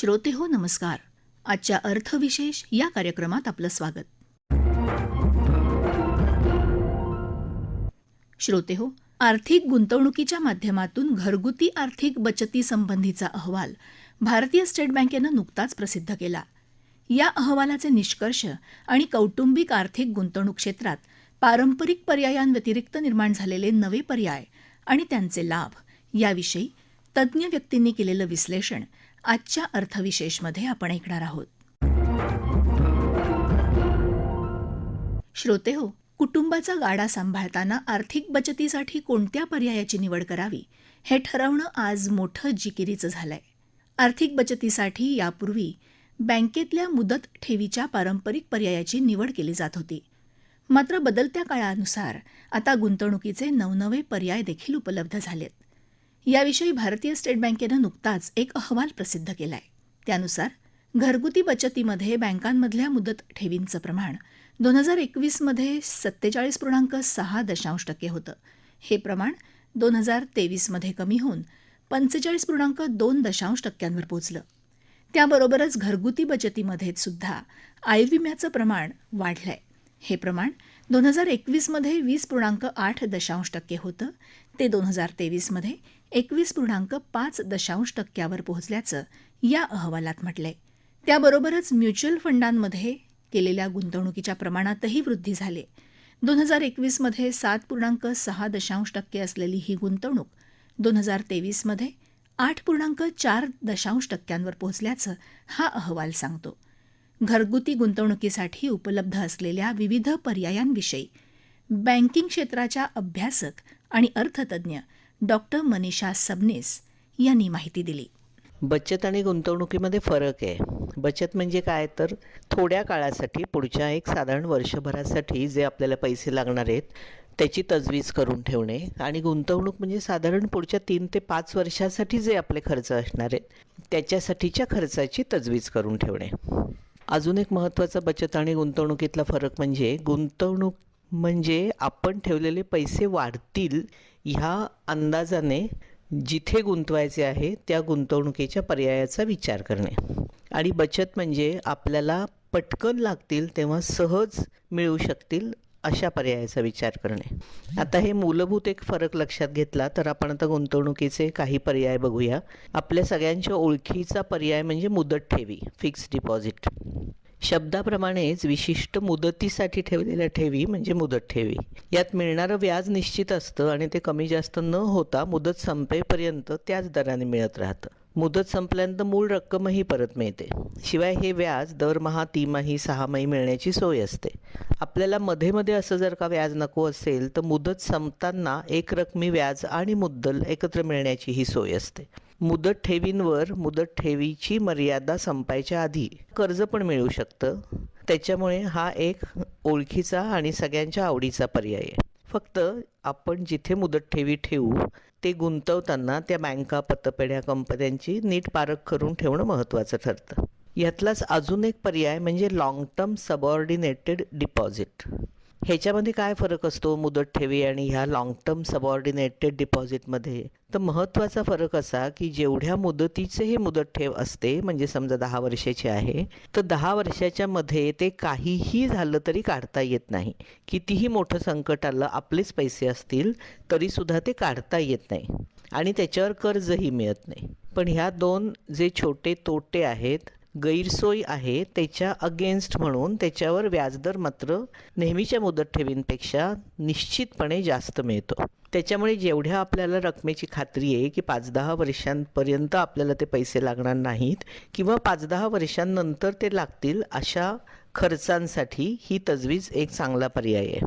श्रोते हो नमस्कार. आजच्या अर्थविशेष या कार्यक्रमात आपलं स्वागत. श्रोते हो आर्थिक गुंतवणुकीच्या माध्यमातून घरगुती आर्थिक बचतीसंबंधीचा अहवाल भारतीय स्टेट बँकेनं नुकताच प्रसिद्ध केला. या अहवालाचे निष्कर्ष आणि कौटुंबिक आर्थिक गुंतवणूक क्षेत्रात पारंपरिक पर्यायांव्यतिरिक्त निर्माण झालेले नवे पर्याय आणि त्यांचे लाभ याविषयी तज्ज्ञ व्यक्तींनी केलेलं विश्लेषण आजच्या अर्थविशेषमध्ये आपण ऐकणार आहोत. श्रोते हो कुटुंबाचा गाडा सांभाळताना आर्थिक बचतीसाठी कोणत्या पर्यायाची निवड करावी हे ठरवणं आज मोठं जिकिरीचं झालंय. आर्थिक बचतीसाठी यापूर्वी बँकेतल्या मुदत ठेवीच्या पारंपरिक पर्यायाची निवड केली जात होती. मात्र बदलत्या काळानुसार आता गुंतवणुकीचे नवनवे पर्याय देखील उपलब्ध झालेत. याविषयी भारतीय स्टेट बँकेनं नुकताच एक अहवाल प्रसिद्ध केलाय. त्यानुसार घरगुती बचतीमध्ये बँकांमधल्या मुदत ठेवींचं प्रमाण दोन हजार एकवीसमध्ये सत्तेचाळीस पूर्णांक सहा दशांश टक्के होतं. हे प्रमाण दोन हजार तेवीसमध्ये कमी होऊन पंचेचाळीस पूर्णांक दोन दशांश टक्क्यांवर पोचलं. त्याबरोबरच घरगुती बचतीमध्ये सुद्धा आयुर्विम्याचं प्रमाण वाढलंय. हे प्रमाण दोन हजार एकवीसमध्ये वीस पूर्णांक आठ दशांश टक्के होतं. ते दोन हजार तेवीसमध्ये एकवीस पूर्णांक पाच दशांश टक्क्यावर पोहोचल्याचं या अहवालात म्हटलंय. त्याबरोबरच म्युच्युअल फंडांमध्ये केलेल्या गुंतवणुकीच्या प्रमाणातही वृद्धी झाली. दोन हजार एकवीसमध्ये सात पूर्णांक सहा दशांश टक्के असलेली ही गुंतवणूक दोन हजार तेवीसमध्ये आठ पूर्णांक चार दशांश टक्क्यांवर पोहोचल्याचं हा अहवाल सांगतो. घरगुती गुंतवणुकीसाठी उपलब्ध असलेल्या विविध पर्यायांविषयी बँकिंग क्षेत्राच्या अभ्यासक आणि अर्थतज्ञ डॉक्टर मनीषा सबनीस यांनी माहिती दिली. बचत आणि गुंतवणुकीमध्ये फरक आहे. बचत म्हणजे काय? तर थोड्या काळासाठी पुढच्या एक साधारण वर्षभरासाठी जे आपल्याला पैसे लागणार आहेत त्याची तजवीज करून ठेवणे आणि गुंतवणूक म्हणजे साधारण पुढच्या तीन ते पाच वर्षासाठी जे आपले खर्च असणार आहेत त्याच्यासाठीच्या खर्चाची तजवीज करून ठेवणे. अजून एक महत्त्वाचा बचत आणि गुंतवणुकीतला फरक म्हणजे गुंतवणूक म्हणजे आपण ठेवलेले पैसे वाढतील ह्या अंदाजाने जिथे गुंतवायचे आहे त्या गुंतवणुकीच्या पर्यायाचा विचार करणे. आणि बचत म्हणजे आपल्याला पटकन लागतील तेव्हा सहज मिळू शकतील अशा पर्यायाचा विचार करणे. आता हे मूलभूत एक फरक लक्षात घेतला तर आपण आता गुंतवणुकीचे काही पर्याय बघूया. आपल्या सगळ्यांच्या ओळखीचा पर्याय म्हणजे मुदत ठेवी फिक्स डिपॉझिट शब्दाप्रमाणेच विशिष्ट मुदतीसाठी ठेवलेल्या ठेवी म्हणजे मुदत ठेवी. यात मिळणारं व्याज निश्चित असतं आणि ते कमी जास्त न होता मुदत संपेपर्यंत त्याच दराने मिळत राहतं. मुदत संपल्यानंतर मूळ रक्कमही परत मिळते. शिवाय हे व्याज दरमहा तिमाही सहामाही मिळण्याची सोय असते. आपल्याला मध्ये मध्ये असं जर का व्याज नको असेल तर मुदत संपताना एक रकमी व्याज आणि मुद्दल एकत्र मिळण्याची ही सोय असते. मुदत ठेवींवर मुदत ठेवीची मर्यादा संपायच्या आधी कर्ज पण मिळू शकतं. त्याच्यामुळे हा एक ओळखीचा आणि सगळ्यांच्या आवडीचा पर्याय आहे. फक्त आपण जिथे मुदत ठेवी ठेवू ते गुंतवताना त्या बँका पतपेढ्या कंपन्यांची नीट पारख करून ठेवणं महत्त्वाचं ठरतं. यातलाच अजून एक पर्याय म्हणजे लाँग टर्म सबऑर्डिनेटेड डिपॉझिट ह्याच्यामध्ये काय फरक असतो? मुदत ठेवी आणि ह्या लाँग टर्म सबऑर्डिनेटेड डिपॉझिटमध्ये तर महत्त्वाचा फरक असा की जेवढ्या मुदतीचे हे मुदत ठेव असते म्हणजे समजा दहा वर्षाची आहे तर दहा वर्षाच्या मध्ये ते काहीही झालं तरी काढता येत नाही. कितीही मोठं संकट आलं आपलेच पैसे असतील तरीसुद्धा ते काढता येत नाही. आणि त्याच्यावर कर्जही मिळत नाही. पण ह्या दोन जे छोटे तोटे आहेत गैरसोय आहे त्याच्या अगेन्स्ट म्हणून त्याच्यावर व्याजदर मात्र नेहमीच्या मुदत ठेवींपेक्षा निश्चितपणे जास्त मिळतो. त्याच्यामुळे जेवढ्या आपल्याला रकमेची खात्री आहे की पाच दहा वर्षांपर्यंत आपल्याला ते पैसे लागणार नाहीत किंवा पाच दहा वर्षांनंतर ते लागतील अशा खर्चांसाठी ही तजवीज एक चांगला पर्याय आहे.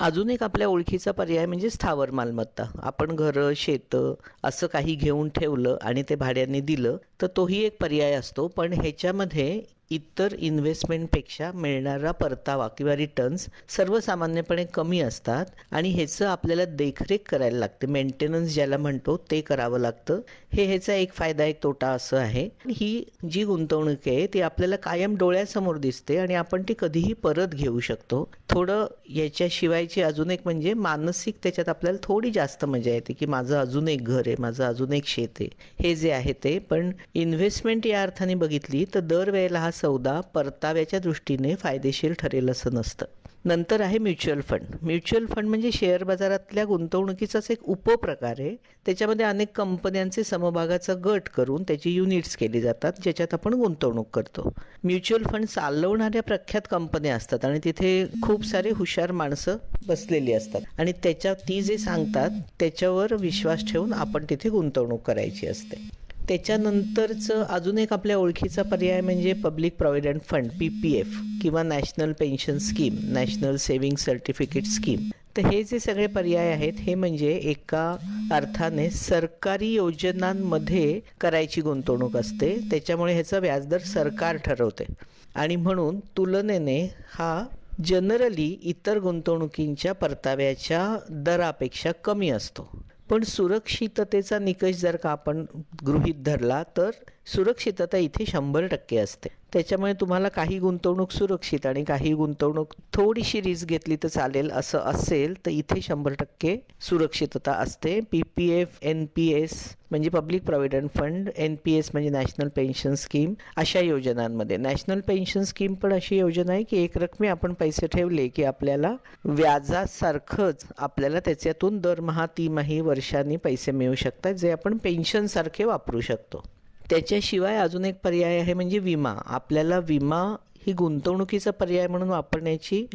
अजून एक आपल्या ओळखीचा पर्याय म्हणजे स्थावर मालमत्ता. आपण घरं शेतं असं काही घेऊन ठेवलं आणि ते भाड्याने दिलं तर तोही एक पर्याय असतो. पण ह्याच्यामध्ये इतर इन्व्हेस्टमेंटपेक्षा मिळणारा परतावा किंवा रिटर्न्स सर्वसामान्यपणे कमी असतात आणि ह्याचं आपल्याला देखरेख करायला लागते. मेंटेनन्स ज्याला म्हणतो ते करावं लागतं. हे ह्याचा एक फायदा एक तोटा असं आहे. ही जी गुंतवणूक आहे ती आपल्याला कायम डोळ्यासमोर दिसते आणि आपण ती कधीही परत घेऊ शकतो. थोडं याच्याशिवायची अजून एक म्हणजे मानसिक त्याच्यात आपल्याला थोडी जास्त मजा येते की माझं अजून एक घर आहे माझं अजून एक शेत आहे. हे जे आहे ते. पण इन्व्हेस्टमेंट या अर्थाने बघितली तर दरवेळेला हा सौदा परताव्याच्या दृष्टीने फायदेशीर ठरेल असं नसतं. नंतर आहे म्युच्युअल फंड. म्युच्युअल फंड म्हणजे शेअर बाजारातल्या गुंतवणुकीचाच एक उपप्रकार आहे. त्याच्यामध्ये अनेक कंपन्यांचे समभागाचा गट करून त्याची युनिट्स केली जातात ज्याच्यात आपण गुंतवणूक करतो. म्युच्युअल फंड चालवणाऱ्या प्रख्यात कंपन्या असतात आणि तिथे खूप सारे हुशार माणसं बसलेली असतात. आणि त्याच्या ती जे सांगतात त्याच्यावर विश्वास ठेवून आपण तिथे गुंतवणूक करायची असते. त्याच्यानंतरचं अजून एक आपल्या ओळखीचा पर्याय म्हणजे public provident fund P P F किंवा national pension scheme national saving certificate scheme तर हे जे सगळे पर्याय आहेत हे म्हणजे एका अर्थाने सरकारी योजनांमध्ये करायची गुंतवणूक असते. त्याच्यामुळे ह्याचा व्याजदर सरकार ठरवते. आणि म्हणून तुलनेने हा जनरली इतर गुंतवणुकींच्या परताव्याच्या दरापेक्षा कमी असतो. पण सुरक्षिततेचा निकष जर का आपण गृहीत धरला तर सुरक्षितता इथे शंभर टक्के असते. त्याच्यामुळे तुम्हाला काही गुंतवणूक सुरक्षित आणि काही गुंतवणूक थोडीशी रिस्क घेतली तर चालेल असं असेल तर इथे शंभर टक्के सुरक्षितता असते. P P F N P S म्हणजे public provident fund N P S म्हणजे नॅशनल पेन्शन स्कीम अशा योजनांमध्ये. नॅशनल पेन्शन स्कीम पण अशी योजना आहे की एक रकमी आपण पैसे ठेवले की आपल्याला व्याजासारखंच आपल्याला त्याच्यातून दरमहा तिमाही वर्षांनी पैसे मिळू शकतात जे आपण पेन्शनसारखे वापरू शकतो. त्याच्याशिवाय अजून एक पर्याय आहे म्हणजे विमा. आपल्याला विमा ही गुंतवणुकीचा पर्याय म्हणून वापरण्याची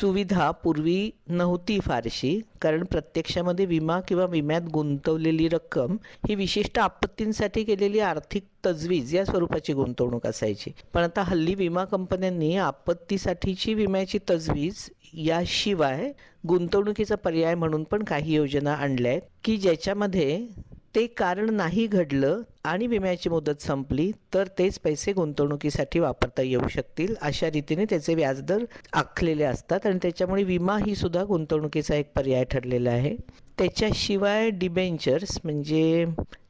सुविधा पूर्वी नव्हती फारशी. कारण प्रत्यक्षामध्ये विमा किंवा विम्यात गुंतवलेली रक्कम ही विशिष्ट आपत्तींसाठी केलेली आर्थिक तजवीज या स्वरूपाची गुंतवणूक असायची. पण आता हल्ली विमा कंपन्यांनी आपत्तीसाठीची विम्याची तजवीज याशिवाय गुंतवणुकीचा पर्याय म्हणून पण काही योजना आणल्या आहेत की ज्याच्यामध्ये ते कारण नाही घडलं आणि विम्याची मुदत संपली तर तेच पैसे गुंतवणुकीसाठी वापरता येऊ शकतील अशा रीतीने त्याचे व्याजदर आखलेले असतात आणि त्याच्यामुळे विमा ही सुद्धा गुंतवणुकीचा एक पर्याय ठरलेला आहे. त्याच्याशिवाय डिबेंचर्स म्हणजे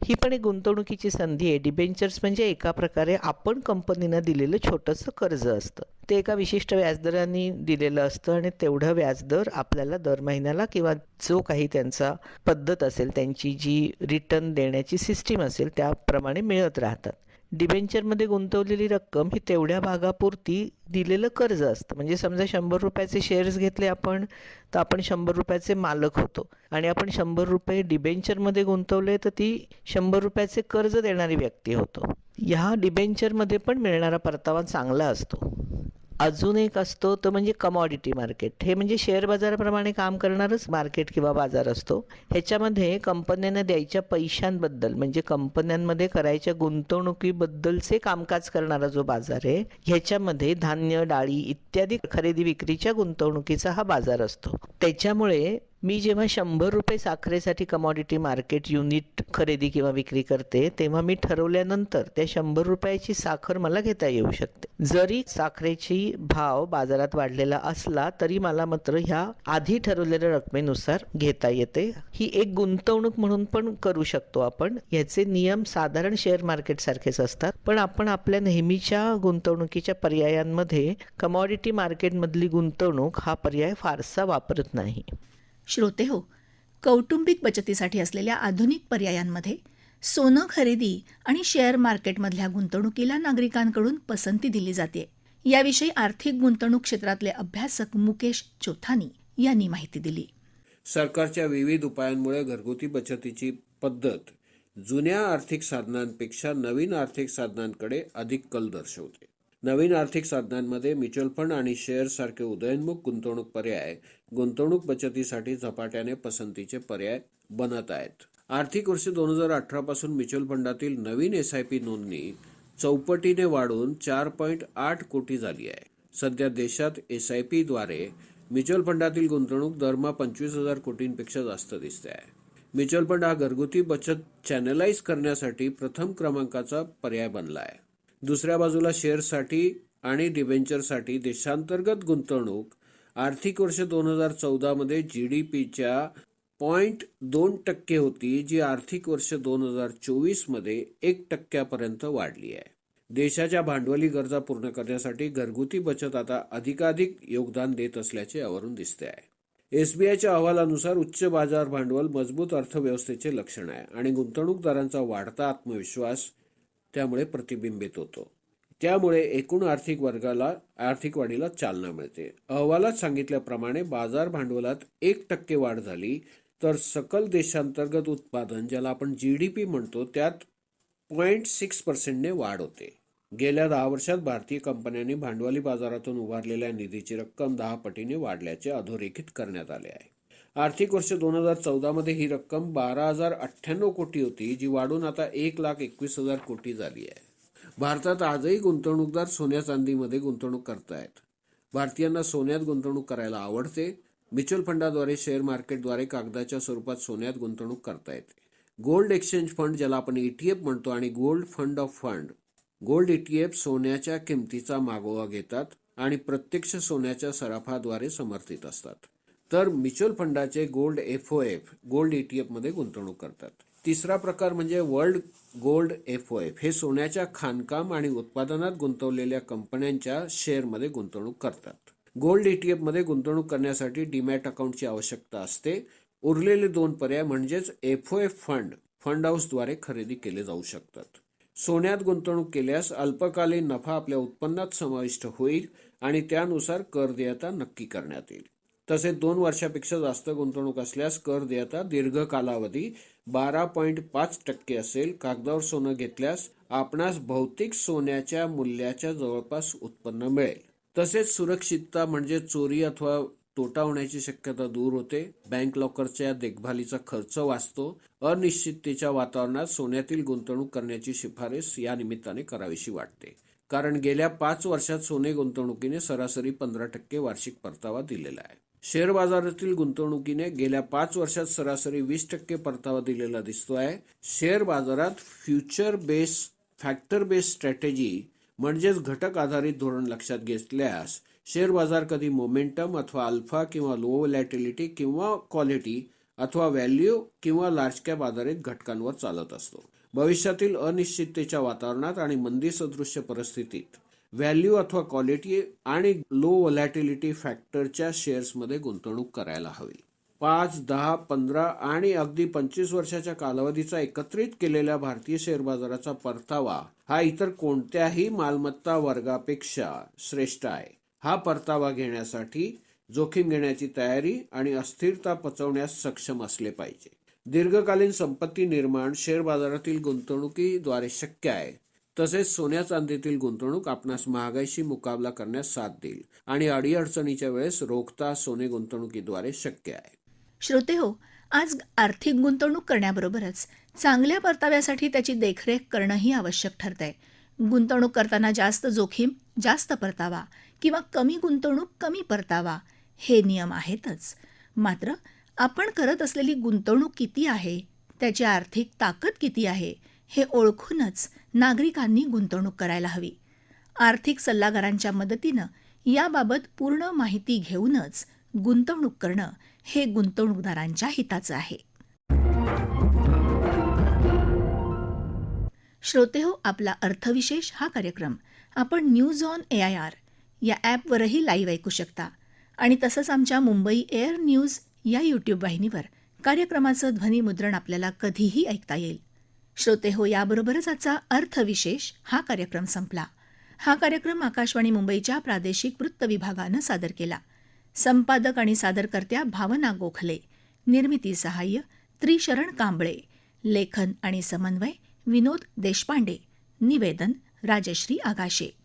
ही पण एक गुंतवणुकीची संधी आहे. डिबेंचर्स म्हणजे एका प्रकारे आपण कंपनीनं दिलेलं छोटंसं कर्ज असतं. ते एका विशिष्ट व्याजदराने दिलेलं असतं आणि तेवढं व्याजदर आपल्याला दर महिन्याला किंवा जो काही त्यांचा पद्धत असेल त्यांची जी रिटर्न देण्याची सिस्टीम असेल त्या त्याप्रमाणे मिळत राहतात. डिबेंचरमध्ये गुंतवलेली रक्कम ही तेवढ्या भागापुरती दिलेलं कर्ज असतं. म्हणजे समजा शंभर रुपयाचे शेअर्स घेतले आपण तर आपण शंभर रुपयाचे मालक होतो. आणि आपण शंभर रुपये डिबेंचरमध्ये गुंतवले तर ती शंभर रुपयाचे कर्ज देणारी व्यक्ती होतो. ह्या डिबेंचरमध्ये पण मिळणारा परतावा चांगला असतो. अजून एक असतो तो म्हणजे कमॉडिटी मार्केट हे म्हणजे शेअर बाजाराप्रमाणे काम करणारच मार्केट किंवा बाजार असतो. ह्याच्यामध्ये कंपन्यांना द्यायच्या पैशांबद्दल म्हणजे कंपन्यांमध्ये करायच्या गुंतवणुकीबद्दलचे कामकाज करणारा जो बाजार आहे ह्याच्यामध्ये धान्य डाळी इत्यादी खरेदी विक्रीच्या गुंतवणुकीचा हा बाजार असतो. त्याच्यामुळे मी जेव्हा शंभर रुपये साखरेसाठी कमॉडिटी मार्केट युनिट खरेदी किंवा विक्री करते तेव्हा मी ठरवल्यानंतर त्या शंभर रुपयाची साखर मला घेता येऊ शकते. जरी साखरेची भाव बाजारात वाढलेला असला तरी मला मात्र ह्या आधी ठरवलेल्या रकमेनुसार घेता येते. ही एक गुंतवणूक म्हणून पण करू शकतो आपण. याचे नियम साधारण शेअर मार्केट सारखेच असतात. पण आपण आपल्या नेहमीच्या गुंतवणुकीच्या पर्यायांमध्ये कमॉडिटी मार्केटमधली गुंतवणूक हा पर्याय फारसा वापरत नाही. श्रोते हो कौटुंबिक बचतीसाठी असलेल्या आधुनिक पर्यायांमध्ये सोनं खरेदी आणि शेअर मार्केटमधल्या गुंतवणुकीला नागरिकांकडून पसंती दिली जाते. याविषयी आर्थिक गुंतवणूक क्षेत्रातले अभ्यासक मुकेश चोथानी यांनी माहिती दिली. सरकारच्या विविध उपायांमुळे घरगुती बचतीची पद्धत जुन्या आर्थिक साधनांपेक्षा नवीन आर्थिक साधनांकडे अधिक कल दर्शवते. नवीन आर्थिक साधनांमध्ये म्युच्युअल फंड आणि शेअर्स सारखे उदयोन्मुख गुंतवणूक पर्याय गुंतवणूक बचतीसाठी झपाट्याने पसंतीचे पर्याय बनत आहेत. आर्थिक वर्ष दोन हजार अठरा पासून म्युच्युअल फंडातील नवीन एस आय पी नोंदणी चौपटीने वाढून चार पॉईंट आठ कोटी झाली आहे. सध्या देशात एस आय पीद्वारे म्युच्युअल फंडातील गुंतवणूक दरमहा पंचवीस हजार कोटींपेक्षा जास्त दिसते आहे. म्युच्युअल फंड हा घरगुती बचत चॅनलाइज करण्यासाठी प्रथम क्रमांकाचा पर्याय बनला आहे. दुसऱ्या बाजूला शेअर्ससाठी आणि डिबेंचरसाठी देशांतर्गत गुंतवणूक आर्थिक वर्ष दोन हजार चौदामध्ये जी डी पीच्या पॉईंट दोन टक्के होती जी आर्थिक वर्ष दोन हजार चोवीसमध्ये एक टक्क्यापर्यंत वाढली आहे. देशाच्या भांडवली गरजा पूर्ण करण्यासाठी घरगुती बचत आता अधिकाधिक योगदान देत असल्याचे यावरून दिसते आहे. एसबीआयच्या अहवालानुसार उच्च बाजार भांडवल मजबूत अर्थव्यवस्थेचे लक्षण आहे आणि गुंतवणूकदारांचा वाढता आत्मविश्वास त्यामुळे प्रतिबिंबित होतो. त्यामुळे एकूण आर्थिक वर्गाला आर्थिक वाढीला चालना मिळते. अहवालात सांगितल्याप्रमाणे बाजार भांडवलात एक टक्के वाढ झाली तर सकल देशांतर्गत उत्पादन ज्याला आपण जी डी पी म्हणतो त्यात पॉईंट सिक्स पर्सेंटने वाढ होते. गेल्या दहा वर्षात भारतीय कंपन्यांनी भांडवली बाजारातून उभारलेल्या निधीची रक्कम दहा पटीने वाढल्याचे अधोरेखित करण्यात आले आहे. आर्थिक वर्ष दोन हजार चौदामध्ये ही रक्कम बारा हजार अठ्ठ्याण्णव कोटी होती जी वाढून आता एक लाख एकवीस हजार कोटी झाली आहे. भारतात आजही गुंतवणूकदार सोन्या चांदीमध्ये गुंतवणूक करतायत. भारतीयांना सोन्यात गुंतवणूक करायला आवडते. म्युच्युअल फंडाद्वारे शेअर मार्केटद्वारे कागदाच्या स्वरूपात सोन्यात गुंतवणूक करता येते गोल्ड एक्सचेंज फंड ज्याला आपण ईटीएफ म्हणतो आणि gold fund of fund. Gold ETF सोन्याच्या किमतीचा मागोवा घेतात आणि प्रत्यक्ष सोन्याच्या सराफाद्वारे समर्थित असतात. तर म्युच्युअल फंडाचे gold F O F gold E T एफमध्ये गुंतवणूक करतात. तिसरा प्रकार म्हणजे world gold F O F हे सोन्याच्या खाणकाम आणि उत्पादनात गुंतवलेल्या कंपन्यांच्या शेअरमध्ये गुंतवणूक करतात. गोल्ड ई टी एफमध्ये गुंतवणूक करण्यासाठी डीमॅट अकाउंटची आवश्यकता असते. उरलेले दोन पर्याय म्हणजेच F O F fund fund हाऊसद्वारे खरेदी केले जाऊ शकतात. सोन्यात गुंतवणूक केल्यास अल्पकालीन नफा आपल्या उत्पन्नात समाविष्ट होईल आणि त्यानुसार कर देयता नक्की करण्यात येईल. तसेच दोन वर्षापेक्षा जास्त गुंतवणूक असल्यास कर देयता दीर्घ कालावधी बारा पॉईंट पाच टक्के असेल. कागदावर सोनं घेतल्यास आपणास भौतिक सोन्याच्या मूल्याच्या जवळपास उत्पन्न मिळेल. तसेच सुरक्षितता म्हणजे चोरी अथवा तोटा होण्याची शक्यता दूर होते. बँक लॉकरच्या देखभालीचा खर्च वाचतो. अनिश्चिततेच्या वातावरणात सोन्यातील गुंतवणूक करण्याची शिफारस या निमित्ताने करावीशी वाटते. कारण गेल्या पाच वर्षात सोने गुंतवणुकीने सरासरी पंधरा टक्के वार्षिक परतावा दिलेला आहे. शेअर बाजारातील गुंतवणुकीने गेल्या पाच वर्षात सरासरी वीस टक्के परतावा दिलेला दिसतो आहे. शेअर बाजारात future base factor base strategy म्हणजेच घटक आधारित धोरण लक्षात घेतल्यास शेअर बाजार कधी मोमेंटम अथवा अल्फा किंवा लो व्हॅलॅटिलिटी किंवा क्वालिटी अथवा व्हॅल्यू किंवा लार्ज कॅप आधारित घटकांवर चालत असतो. भविष्यातील अनिश्चिततेच्या वातावरणात आणि मंदी सदृश्य परिस्थितीत व्हॅल्यू अथवा क्वालिटी आणि लो व्हॉलॅटिलिटी फॅक्टरच्या शेअर्समध्ये गुंतवणूक करायला हवी. पाच दहा पंधरा आणि अगदी पंचवीस वर्षाच्या कालावधीचा एकत्रित केलेल्या भारतीय शेअर बाजाराचा परतावा हा इतर कोणत्याही मालमत्ता वर्गापेक्षा श्रेष्ठ आहे. हा परतावा घेण्यासाठी जोखीम घेण्याची तयारी आणि अस्थिरता पचवण्यास सक्षम असले पाहिजे. दीर्घकालीन संपत्ती निर्माण शेअर बाजारातील गुंतवणुकीद्वारे शक्य आहे. तसेच सोन्या चांदीतील गुंतवणूक आपणास महागाईशी मुकाबला करण्यास साथ देईल आणि अडीअडचणीच्या वेळेस रोखता सोने गुंतवणुकीद्वारे शक्य आहे. श्रोते हो आज आर्थिक गुंतवणूक करण्याबरोबरच चांगल्या परताव्यासाठी त्याची देखरेख करणंही आवश्यक ठरतंय. गुंतवणूक करताना जास्त जोखीम जास्त परतावा किंवा कमी गुंतवणूक कमी परतावा हे नियम आहेतच. मात्र आपण करत असलेली गुंतवणूक किती आहे? त्याची आर्थिक ताकद किती आहे? हे ओळखूनच नागरिकांनी गुंतवणूक करायला हवी. आर्थिक सल्लागारांच्या मदतीनं याबाबत पूर्ण माहिती घेऊनच गुंतवणूक करणं हे गुंतवणूकदारांच्या हिताचं आहे. श्रोतेहो आपला अर्थविशेष हा कार्यक्रम. आपण news on A I R या ॲपवरही लाईव्ह ऐकू शकता. आणि तसंच आमच्या मुंबई एअर न्यूज या यूट्यूब वाहिनीवर कार्यक्रमाचं ध्वनिमुद्रण आपल्याला कधीही ऐकता येईल. श्रोते हो याबरोबरच आजचा अर्थविशेष हा कार्यक्रम संपला. हा कार्यक्रम आकाशवाणी मुंबईच्या प्रादेशिक वृत्त विभागानं सादर केला. संपादक आणि सादरकर्त्या भावना गोखले. निर्मिती सहाय्य त्रिशरण कांबळे. लेखन आणि समन्वय विनोद देशपांडे. निवेदन राजश्री आगाशे.